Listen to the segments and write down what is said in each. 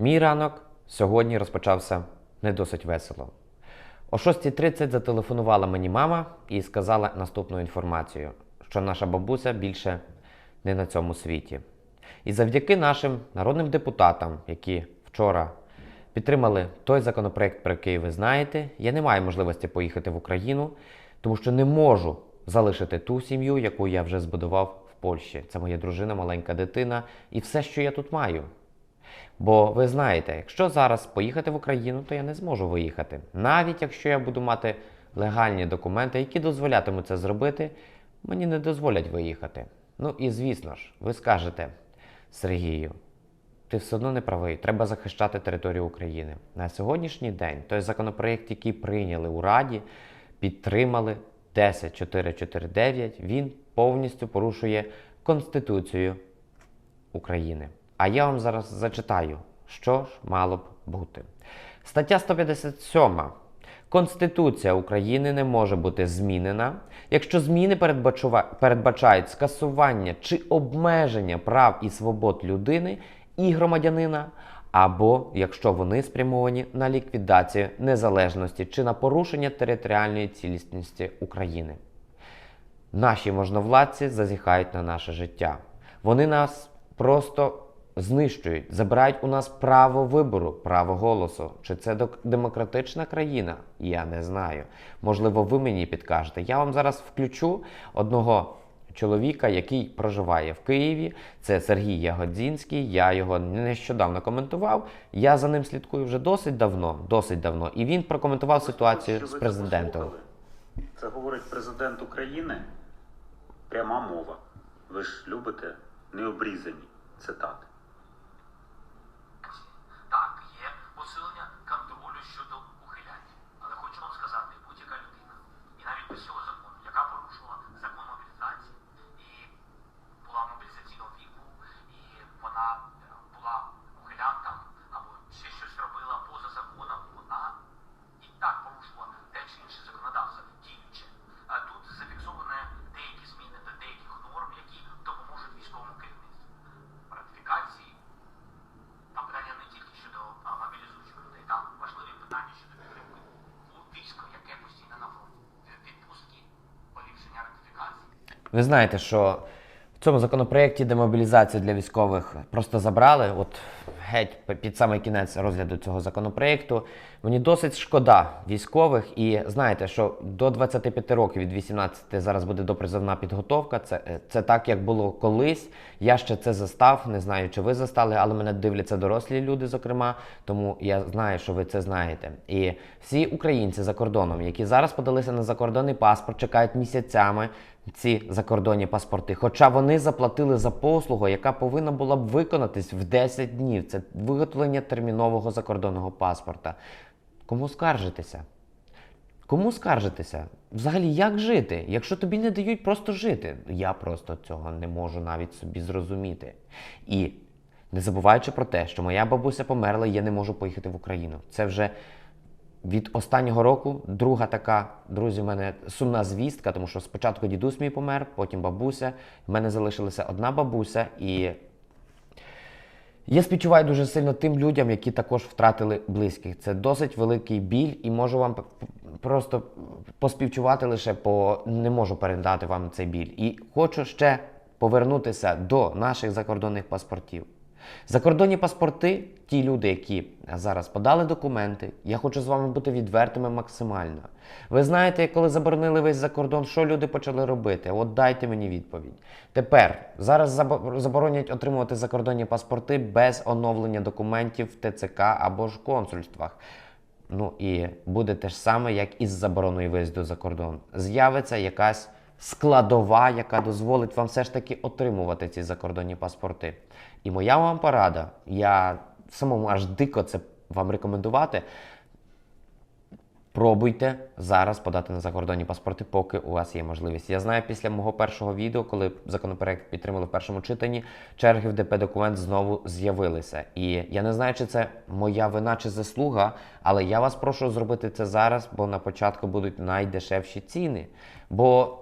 Мій ранок сьогодні розпочався не досить весело. О 6.30 зателефонувала мені мама і сказала наступну інформацію, що наша бабуся більше не на цьому світі. І завдяки нашим народним депутатам, які вчора підтримали той законопроект, про який ви знаєте, я не маю можливості поїхати в Україну, тому що не можу залишити ту сім'ю, яку я вже збудував в Польщі. Це моя дружина, маленька дитина і все, що я тут маю. Бо ви знаєте, якщо зараз поїхати в Україну, то я не зможу виїхати. Навіть якщо я буду мати легальні документи, які дозволятимуть це зробити, мені не дозволять виїхати. Ну і звісно ж, ви скажете, Сергію, ти все одно не правий, треба захищати територію України. На сьогоднішній день той законопроєкт, який прийняли у Раді, підтримали 10449, він повністю порушує Конституцію України. А я вам зараз зачитаю, що ж мало б бути. Стаття 157. Конституція України не може бути змінена, якщо зміни передбачають скасування чи обмеження прав і свобод людини і громадянина, або якщо вони спрямовані на ліквідацію незалежності чи на порушення територіальної цілісності України. Наші можновладці зазіхають на наше життя. Вони нас просто знищують, забирають у нас право вибору, право голосу. Чи це демократична країна? Я не знаю. Можливо, ви мені підкажете. Я вам зараз включу одного чоловіка, який проживає в Києві. Це Сергій Ягодзінський. Я його нещодавно коментував. Я за ним слідкую вже досить давно, досить давно. І він прокоментував ситуацію з президентом. Це говорить президент України. Пряма мова. Ви ж любите необрізані цитати. Так, є посилення контролю щодо ухиляння. Але хочу вам сказати, будь-яка людина, і навіть без цього закону, яка порушила закон мобілізації і була мобілізаційного віку, і вона е, була ухилянтом або ще щось робила поза законом, вона і так порушила те чи інше законодавство діюче. А тут зафіксовані деякі зміни до деяких норм, які допоможуть військовому керівництву. Ратифікації там питання не тільки щодо а, мобілізуючих людей, там важливі питання щодо підтримки у військо, яке постійно на фронті, Від- відпустки, поліпшення ратифікації. Ви знаєте, що в цьому законопроєкті демобілізацію для військових просто забрали. От геть під самий кінець розгляду цього законопроєкту. Мені досить шкода військових. І знаєте, що до 25 років від 18 зараз буде допризовна підготовка. Це, е, це так, як було колись. Я ще це застав. Не знаю, чи ви застали, але мене дивляться дорослі люди, зокрема. Тому я знаю, що ви це знаєте. І всі українці за кордоном, які зараз подалися на закордонний паспорт, чекають місяцями ці закордонні паспорти. Хоча вони заплатили за послугу, яка повинна була б виконатись в 10 днів. Це виготовлення термінового закордонного паспорта. Кому скаржитися? Кому скаржитися? Взагалі, як жити? Якщо тобі не дають просто жити, я просто цього не можу навіть собі зрозуміти. І не забуваючи про те, що моя бабуся померла, я не можу поїхати в Україну. Це вже від останнього року друга така, друзі, в мене сумна звістка, тому що спочатку дідусь мій помер, потім бабуся. В мене залишилася одна бабуся, і я співчуваю дуже сильно тим людям, які також втратили близьких. Це досить великий біль, і можу вам просто поспівчувати лише, бо не можу передати вам цей біль. І хочу ще повернутися до наших закордонних паспортів. Закордонні паспорти, ті люди, які зараз подали документи, я хочу з вами бути відвертими максимально. Ви знаєте, коли заборонили весь закордон, що люди почали робити? От дайте мені відповідь. Тепер зараз заборонять отримувати закордонні паспорти без оновлення документів в ТЦК або ж консульствах. Ну і буде те ж саме, як із забороною виїзду за кордон. З'явиться якась складова, яка дозволить вам все ж таки отримувати ці закордонні паспорти. І моя вам порада, я самому аж дико це вам рекомендувати. Пробуйте зараз подати на закордонні паспорти, поки у вас є можливість. Я знаю, після мого першого відео, коли законопроект підтримали в першому читанні, черги в ДП документ знову з'явилися. І я не знаю, чи це моя вина чи заслуга, але я вас прошу зробити це зараз, бо на початку будуть найдешевші ціни. Бо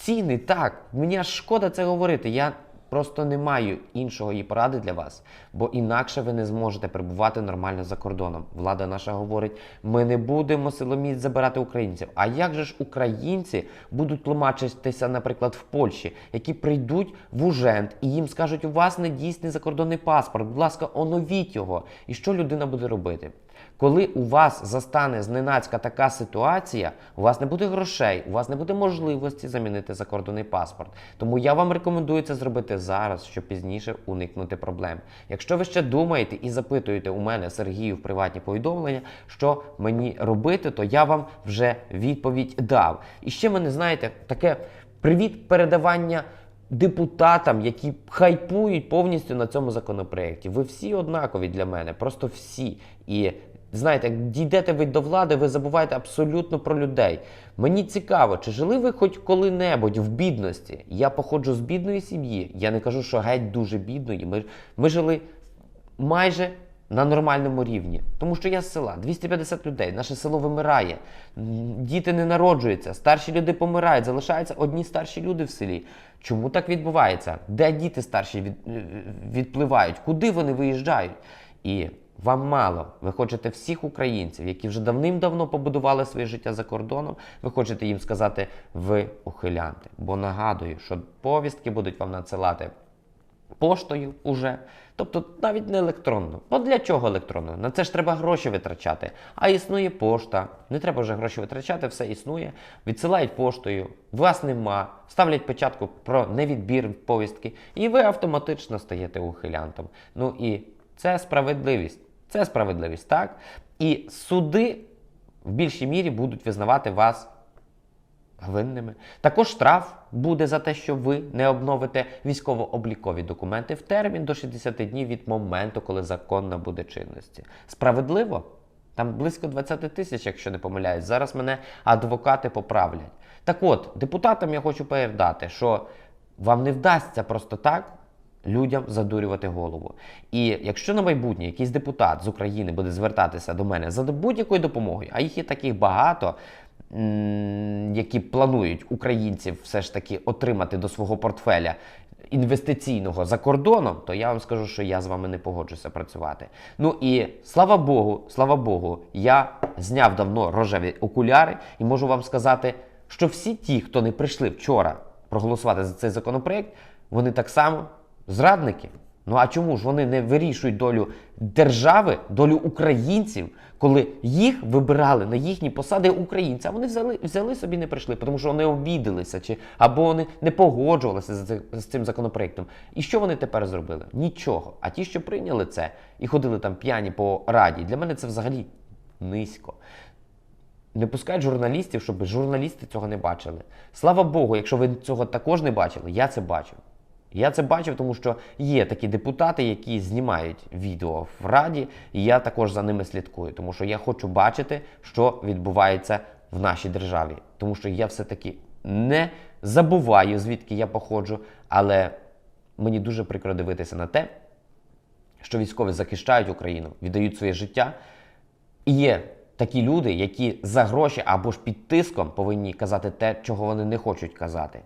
ціни так, мені аж шкода це говорити. Я Просто не маю іншого її поради для вас, бо інакше ви не зможете перебувати нормально за кордоном. Влада наша говорить: ми не будемо силоміць забирати українців. А як же ж українці будуть тлумачитися, наприклад, в Польщі, які прийдуть в Ужент і їм скажуть, у вас не дійсний закордонний паспорт, будь ласка, оновіть його. І що людина буде робити? Коли у вас застане зненацька така ситуація, у вас не буде грошей, у вас не буде можливості замінити закордонний паспорт. Тому я вам рекомендую це зробити зараз, щоб пізніше уникнути проблем. Якщо ви ще думаєте і запитуєте у мене Сергію в приватні повідомлення, що мені робити, то я вам вже відповідь дав. І ще мене знаєте, таке привіт передавання депутатам, які хайпують повністю на цьому законопроекті. Ви всі однакові для мене, просто всі. І знаєте, як дійдете ви до влади, ви забуваєте абсолютно про людей. Мені цікаво, чи жили ви хоч коли-небудь в бідності? Я походжу з бідної сім'ї. Я не кажу, що геть дуже бідної. Ми, ми жили майже на нормальному рівні. Тому що я з села, 250 людей, наше село вимирає, діти не народжуються, старші люди помирають, залишаються одні старші люди в селі. Чому так відбувається? Де діти старші від, е, відпливають? Куди вони виїжджають? І вам мало. Ви хочете всіх українців, які вже давним-давно побудували своє життя за кордоном. Ви хочете їм сказати, ви ухилянти. Бо нагадую, що повістки будуть вам надсилати поштою уже. Тобто навіть не електронно. Бо для чого електронно? На це ж треба гроші витрачати. А існує пошта. Не треба вже гроші витрачати, все існує. Відсилають поштою, вас нема, ставлять печатку про невідбір повістки, і ви автоматично стаєте ухилянтом. Ну і це справедливість. Це справедливість, так? І суди в більшій мірі будуть визнавати вас винними. Також штраф буде за те, що ви не обновите військово-облікові документи в термін до 60 днів від моменту, коли закон набуде чинності. Справедливо? Там близько 20 тисяч, якщо не помиляюсь. Зараз мене адвокати поправлять. Так от, депутатам я хочу передати, що вам не вдасться просто так людям задурювати голову. І якщо на майбутнє якийсь депутат з України буде звертатися до мене за будь-якою допомогою, а їх є таких багато, які планують українців все ж таки отримати до свого портфеля інвестиційного за кордоном, то я вам скажу, що я з вами не погоджуся працювати. Ну і слава Богу, слава Богу, я зняв давно рожеві окуляри і можу вам сказати, що всі ті, хто не прийшли вчора проголосувати за цей законопроект, вони так само зрадники. Ну а чому ж вони не вирішують долю держави, долю українців, коли їх вибирали на їхні посади українці, а вони взяли, взяли собі не прийшли, тому що вони обідалися чи або вони не погоджувалися з, з цим законопроектом. І що вони тепер зробили? Нічого. А ті, що прийняли це і ходили там п'яні по раді, для мене це взагалі низько. Не пускають журналістів, щоб журналісти цього не бачили. Слава Богу, якщо ви цього також не бачили, я це бачив. Я це бачив, тому що є такі депутати, які знімають відео в Раді, і я також за ними слідкую, тому що я хочу бачити, що відбувається в нашій державі. Тому що я все-таки не забуваю, звідки я походжу, але мені дуже прикро дивитися на те, що військові захищають Україну, віддають своє життя. І є такі люди, які за гроші або ж під тиском повинні казати те, чого вони не хочуть казати.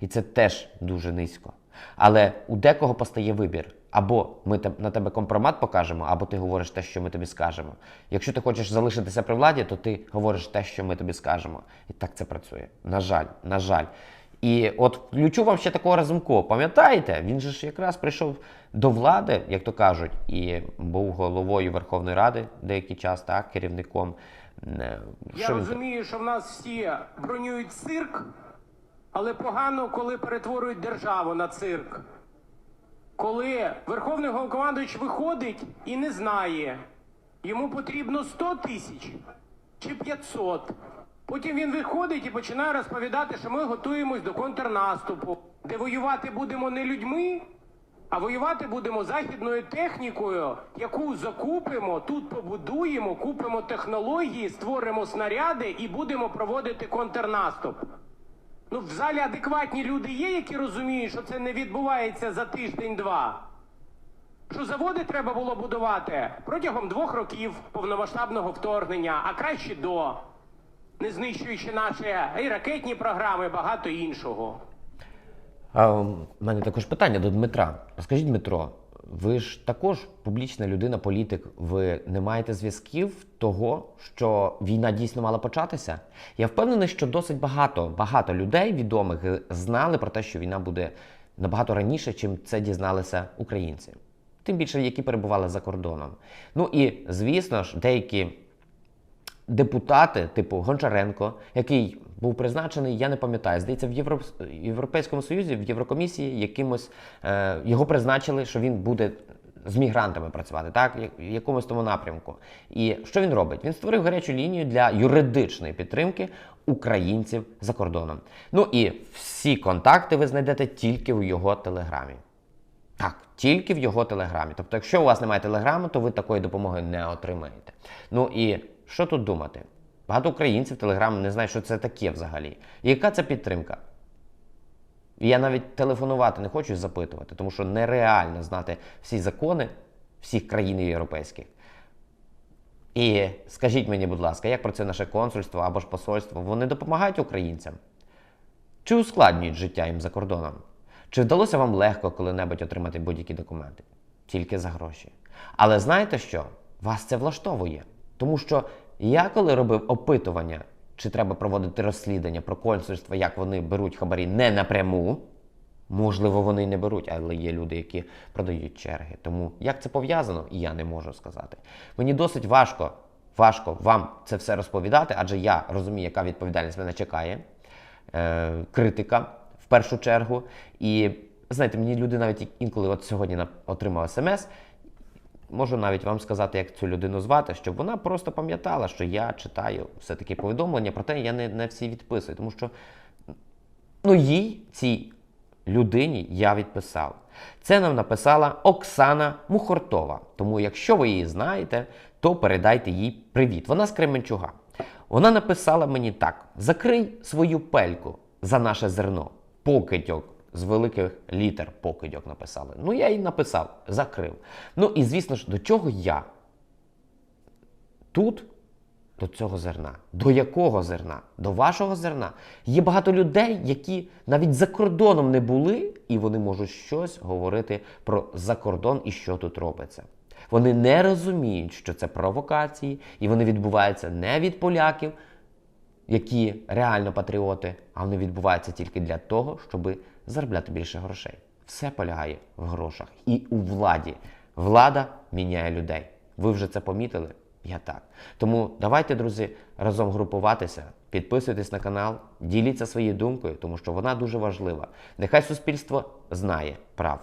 І це теж дуже низько. Але у декого постає вибір. Або ми на тебе компромат покажемо, або ти говориш те, що ми тобі скажемо. Якщо ти хочеш залишитися при владі, то ти говориш те, що ми тобі скажемо. І так це працює. На жаль, на жаль. І от включу вам ще такого разумко. Пам'ятаєте, він же ж якраз прийшов до влади, як то кажуть, і був головою Верховної Ради деякий час, так, керівником. Е, Я Що він розумію, що в нас всі бронюють цирк, але погано, коли перетворюють державу на цирк. Коли Верховний Головнокомандуючий виходить і не знає, йому потрібно 100 тисяч чи 500. Потім він виходить і починає розповідати, що ми готуємось до контрнаступу, де воювати будемо не людьми, а воювати будемо західною технікою, яку закупимо, тут побудуємо, купимо технології, створимо снаряди і будемо проводити контрнаступ. Ну, в залі адекватні люди є, які розуміють, що це не відбувається за тиждень-два. Що заводи треба було будувати протягом двох років повномасштабного вторгнення, а краще до, не знищуючи наші і ракетні програми, багато іншого. У мене також питання до Дмитра. Скажіть, Дмитро, ви ж також публічна людина, політик. Ви не маєте зв'язків того, що війна дійсно мала початися? Я впевнений, що досить багато, багато людей відомих знали про те, що війна буде набагато раніше, чим це дізналися українці. Тим більше, які перебували за кордоном. Ну і звісно ж, деякі депутати, типу Гончаренко, який був призначений, я не пам'ятаю, здається, в Європ... Європейському Союзі, в Єврокомісії якимось е... його призначили, що він буде з мігрантами працювати, так, в якомусь тому напрямку. І що він робить? Він створив гарячу лінію для юридичної підтримки українців за кордоном. Ну і всі контакти ви знайдете тільки в його телеграмі. Так, тільки в його телеграмі. Тобто, якщо у вас немає телеграму, то ви такої допомоги не отримаєте. Ну і що тут думати? Багато українців телеграм не знають, що це таке взагалі. І яка це підтримка? Я навіть телефонувати не хочу запитувати, тому що нереально знати всі закони всіх країн європейських. І скажіть мені, будь ласка, як працює наше консульство або ж посольство? Вони допомагають українцям? Чи ускладнюють життя їм за кордоном? Чи вдалося вам легко коли-небудь отримати будь-які документи? Тільки за гроші. Але знаєте що? Вас це влаштовує. Тому що я коли робив опитування, чи треба проводити розслідування про консульство, як вони беруть хабарі не напряму, можливо, вони не беруть, але є люди, які продають черги. Тому як це пов'язано, я не можу сказати. Мені досить важко, важко вам це все розповідати, адже я розумію, яка відповідальність мене чекає е, критика в першу чергу. І знаєте, мені люди навіть інколи от сьогодні отримав смс. Можу навіть вам сказати, як цю людину звати, щоб вона просто пам'ятала, що я читаю все-таки повідомлення, проте я не, не всі відписую, тому що ну, їй, цій людині, я відписав. Це нам написала Оксана Мухортова. Тому, якщо ви її знаєте, то передайте їй привіт. Вона з Кременчуга. Вона написала мені так: закрий свою пельку за наше зерно. Покидьок. З великих літер покидьок написали. Ну, я їй написав, закрив. Ну і звісно ж, до чого я? Тут до цього зерна. До якого зерна? До вашого зерна. Є багато людей, які навіть за кордоном не були, і вони можуть щось говорити про закордон і що тут робиться. Вони не розуміють, що це провокації, і вони відбуваються не від поляків, які реально патріоти, а вони відбуваються тільки для того, щоб заробляти більше грошей. Все полягає в грошах і у владі. Влада міняє людей. Ви вже це помітили? Я так. Тому давайте, друзі, разом групуватися, підписуйтесь на канал, діліться своєю думкою, тому що вона дуже важлива. Нехай суспільство знає правду.